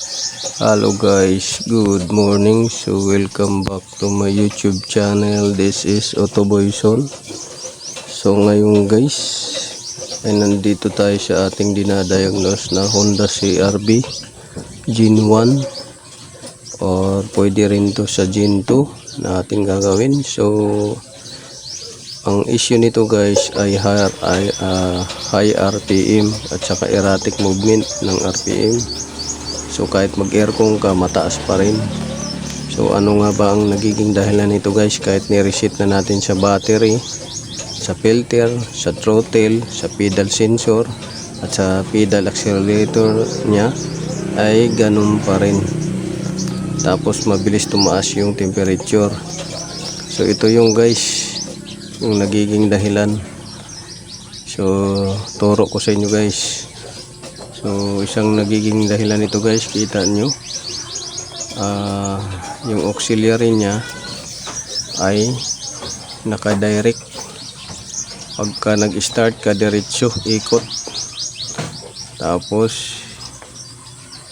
Hello guys, good morning. So welcome back to my YouTube channel. This is Otoboyson. So ngayon guys, ay nandito tayo sa ating dinadiagnose na Honda CRV Gen 1 or pwede rin to sa Gen 2 na ating gagawin. So ang issue nito guys ay high, ay, ah, high RPM at saka erratic movement ng RPM. So kahit mag-aircon ka, mataas pa rin. So ano nga ba ang nagiging dahilan nito guys? Kahit ni-reset na natin sa battery, sa filter, sa throttle, sa pedal sensor, at sa pedal accelerator niya, ay ganun pa rin. Tapos mabilis tumaas yung temperature. So ito yung guys, yung nagiging dahilan. So turo ko sa inyo guys. So, isang nagiging dahilan nito guys, kita nyo. Ah, yung auxiliary niya ay naka-direct. Pagka nag-start ka, diretso, ikot. Tapos,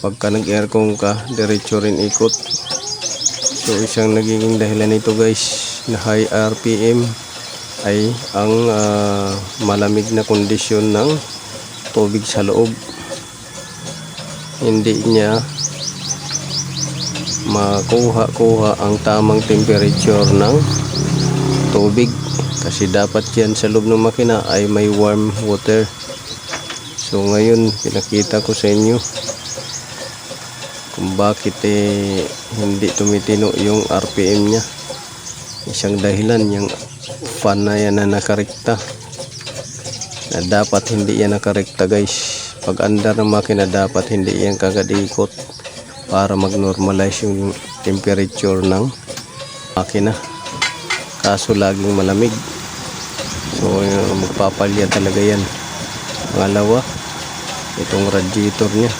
pagka nag-aircon ka, diretso rin ikot. So, isang nagiging dahilan nito guys, na high RPM ay ang ah, malamig na kondisyon ng tubig sa loob hindi niya makuha-kuha ang tamang temperature ng tubig. Kasi dapat yan sa loob ng makina ay may warm water. So ngayon pinakita ko sa inyo kung bakit eh hindi tumitino yung RPM niya. Isang dahilan yung fan na yan na nakarekta. Na dapat hindi yan nakarekta guys pag andar ng makina dapat hindi yan kagad ikot para mag-normalize yung temperature ng makina. Kaso laging malamig. So yun, magpapalya talaga yan. Pangalawa itong radiator niya.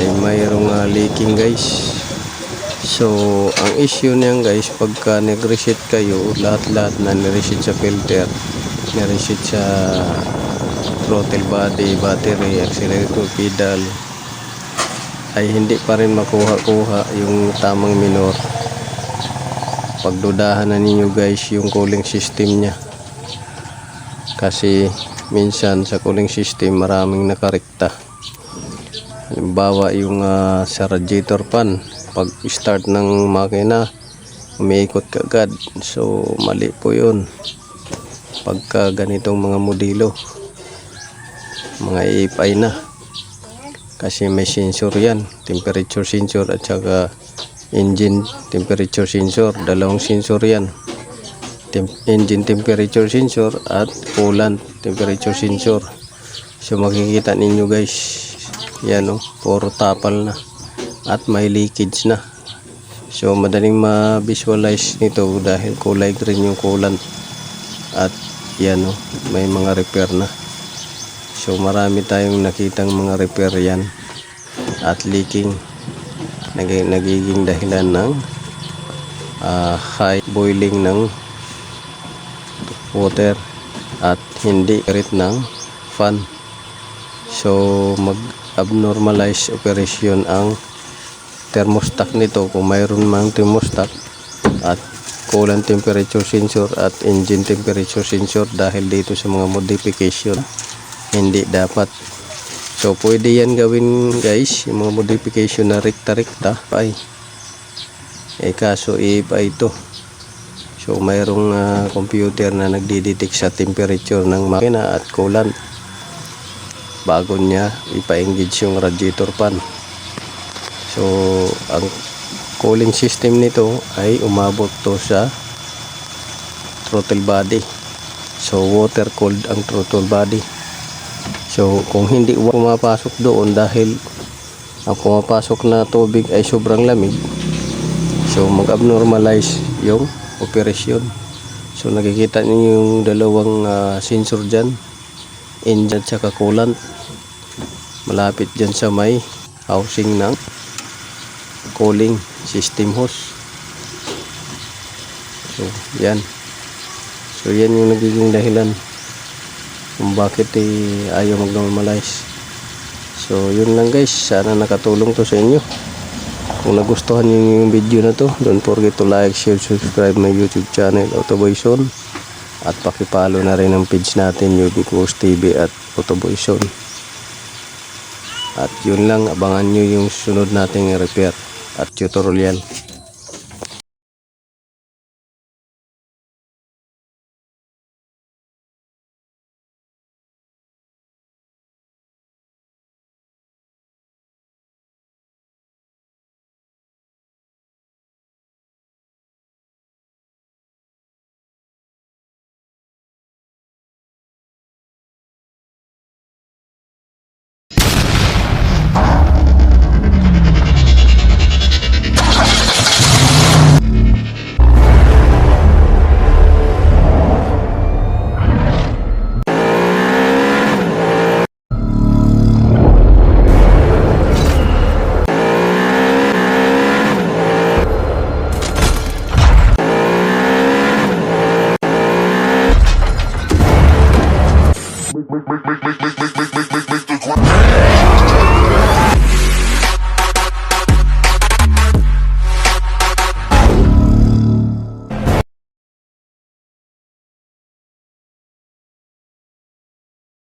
Ay mayroong ah, leaking guys. So ang issue niyan guys pagka nag-reset kayo lahat-lahat na nireset sa filter nireset sa throttle body, battery, accelerator, pedal. Ay hindi pa rin makuha-kuha yung tamang minor. Pagdudahan na ninyo guys yung cooling system nya kasi minsan sa cooling system maraming nakarekta. Halimbawa yung ah, sa radiator fan pag start ng makina umiikot kagad so mali po yun. Pagka ganitong mga modelo mga AFI na. Kasi may sensor yan. Temperature sensor at saka engine temperature sensor. Dalawang sensor yan. Tem engine temperature sensor at coolant temperature sensor. So makikita ninyo guys. Yan o puro tapal na. At may leakage na. So madaling ma-visualize nito dahil kulay green yung coolant. At yan o may mga repair na So marami tayong nakitang mga repair yan at leaking. Naging, nagiging dahilan ng ah, high boiling ng water at hindi rit ng fan. So mag abnormalize operation ang thermostat nito. Kung mayroon mang thermostat at coolant temperature sensor at engine temperature sensor dahil dito sa mga modification hindi dapat. So pwede yan gawin guys. Yung mga modification na rekta rekta ay eh kaso iba ito. So mayroong ah, computer na nagdidetect sa temperature ng makina at coolant. Bago niya ipa-engage yung radiator fan so ang cooling system nito ay umabot to sa throttle body. So water cooled ang throttle body So kung hindi pumapasok doon dahil ang pumapasok na tubig ay sobrang lamig, so mag-abnormalize yung operasyon. So nakikita niyo yung dalawang ah, sensor dyan, engine at saka coolant. Malapit dyan sa may housing ng cooling system hose. So yan. So yan yung nagiging dahilan kung bakit eh, ayaw mag-normalize. So yun lang guys, sana nakatulong to sa inyo. Kung nagustuhan niyo yung video na to, don't forget to like, share, subscribe my YouTube channel, Autoboyson. At pakipalo na rin ang page natin, UB Coast TV at Autoboyson. At yun lang, abangan nyo yung sunod nating repair at tutorial.